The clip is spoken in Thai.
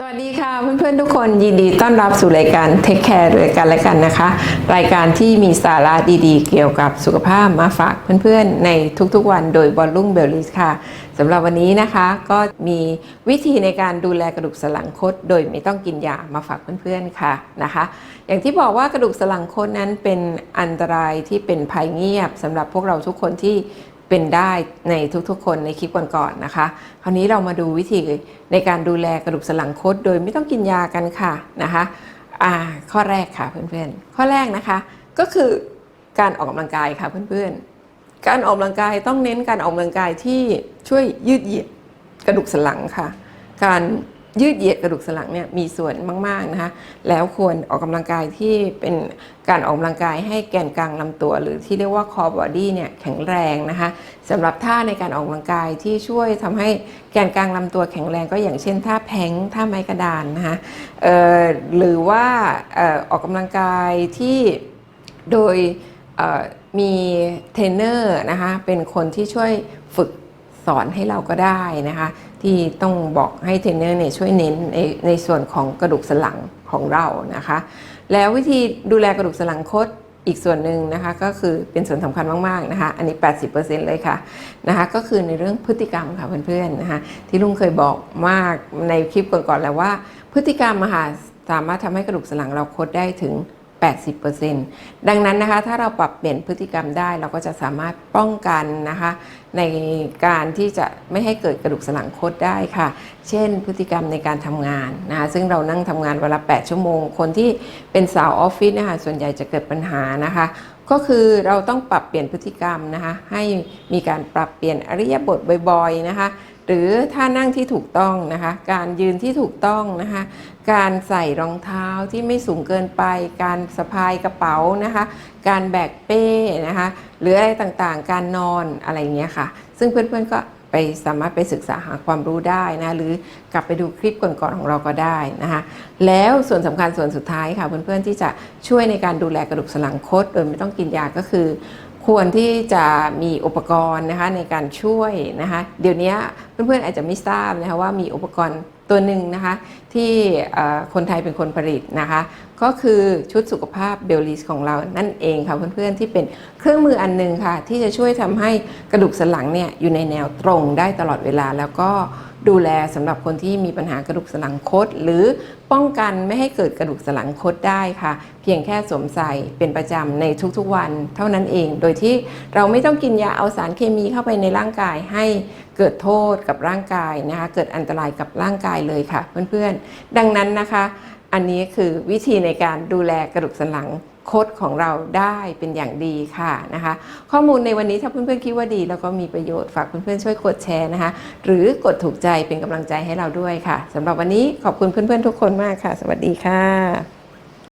สวัสดีค่ะเพื่อนๆทุกคนยินดีต้อนรับสู่รายการ Take Care ด้วยกันและกันนะคะ รายการที่มีสาระดีๆ เกี่ยวกับสุขภาพมาฝากเพื่อนๆ ในทุกๆวันโดยบอลลุ่งเบลลิสค่ะสำหรับวันนี้นะคะก็มีวิธีในการดูแลกระดูกสันหลังคด โดยไม่ต้องกินยามาฝากเพื่อนๆค่ะนะคะ อย่างที่บอกว่ากระดูกสันหลังคดนั้นเป็นอันตรายที่เป็นภัยเงียบสำหรับพวกเราทุกคนที่ เป็นได้ในทุกๆ คนในคลิปก่อนๆนะคะ คราวนี้เรามาดูวิธีในการดูแลกระดูกสันหลังคดโดยไม่ต้องกินยากันค่ะนะคะอ่าข้อแรกค่ะเพื่อนๆ ข้อแรกนะคะ ก็คือการออกกำลังกายค่ะเพื่อนๆ การออกกำลังกายต้องเน้นการออกกำลังกายที่ช่วยยืดเหยียดกระดูกสันหลังค่ะ การ ยืดเหยียดกระดูกสันหลังเนี่ยมีส่วนมากๆนะคะแล้วควรออกกำลังกายที่เป็นการออกกำลังกายให้แกนกลางลำตัว หรือที่เรียกว่า core body เนี่ยแข็งแรงนะคะสำหรับท่าในการออกกำลังกายที่ช่วยทำให้แกนกลางลำตัวแข็งแรงก็อย่างเช่นท่าแพงท่าไม้กระดานนะคะหรือว่าออออกกำลังกายที่โดยมีเทรนเนอร์นะคะเป็นคนที่ช่วยฝึก สอนให้เราก็ได้นะคะ ที่ต้องบอกให้เทรนเนอร์เนี่ยช่วยเน้นในในส่วนของกระดูกสันหลังของเรานะคะ แล้ววิธีดูแลกระดูกสันหลังคดอีกส่วนหนึ่งนะคะก็คือเป็นส่วนสำคัญมากๆนะคะ อันนี้ 80%เลยค่ะนะคะ ก็คือในเรื่องพฤติกรรมค่ะเพื่อนๆนะคะ ที่ลุงเคยบอกมากในคลิปก่อนๆแล้วว่า พฤติกรรมอะค่ะสามารถทำให้กระดูกสันหลังเราคดได้ถึง 80%ดังนั้นนะคะถ้าเราปรับเปลี่ยนพฤติกรรมได้เราก็จะสามารถป้องกันนะคะในการที่จะไม่ให้เกิดกระดูกสันหลังคดได้ค่ะ เช่น พฤติกรรมในการทำงานนะคะซึ่งเรานั่งทำงานเวลา 8 ชั่วโมง คนที่เป็นสาวออฟฟิศนะคะส่วนใหญ่จะเกิดปัญหานะคะก็คือเราต้องปรับเปลี่ยนพฤติกรรมนะคะให้มีการปรับเปลี่ยนอริยบทบ่อยๆนะคะ หรือท่านั่งที่ถูกต้องนะคะ การยืนที่ถูกต้องนะคะ การใส่รองเท้าที่ไม่สูงเกินไป การสะพายกระเป๋านะคะ การแบกเป้นะคะ หรืออะไรต่างๆ การนอนอะไรอย่างเงี้ยค่ะ ซึ่งเพื่อนๆก็ไปสามารถไปศึกษาหาความรู้ได้นะหรือกลับไปดูคลิปก่อนๆของเราก็ได้นะคะแล้วส่วนสำคัญส่วนสุดท้ายค่ะเพื่อนๆที่จะช่วยในการดูแลกระดูกสันหลังคดโดยไม่ต้องกินยาก็คือ ควรที่จะมีอุปกรณ์นะคะในการช่วยนะคะเดี๋ยวนี้เพื่อนๆอาจจะไม่ทราบนะคะว่ามีอุปกรณ์ตัวหนึ่งนะคะที่คนไทยเป็นคนผลิตนะคะก็คือชุดสุขภาพเบลลิสของเรานั่นเองค่ะเพื่อนๆที่เป็นเครื่องมืออันหนึงค่ะที่จะช่วยทำให้กระดูกสันหลังเนี่ยอยู่ในแนวตรงได้ตลอดเวลาแล้วก็ ดูแลสำหรับคนที่มีปัญหากระดูกสันหลังคดหรือป้องกันไม่ให้เกิดกระดูกสันหลังคดได้ค่ะ เพียงแค่สวมใส่เป็นประจำในทุกๆวัน เท่านั้นเอง โดยที่เราไม่ต้องกินยาเอาสารเคมีเข้าไปในร่างกายให้เกิดโทษกับร่างกายนะคะเกิดอันตรายกับร่างกายเลยค่ะ เพื่อนๆ ดังนั้นนะคะ อันนี้คือวิธีในการดูแลกระดูกสันหลัง คดของเราได้เป็นอย่างดีค่ะนะคะ ข้อมูลในวันนี้ถ้าเพื่อนๆคิดว่าดี แล้วก็มีประโยชน์ฝากเพื่อนๆช่วยกดแชร์นะคะ หรือกดถูกใจเป็นกำลังใจให้เราด้วยค่ะสำหรับวันนี้ขอบคุณเพื่อนๆทุกคนมากค่ะ สวัสดีค่ะ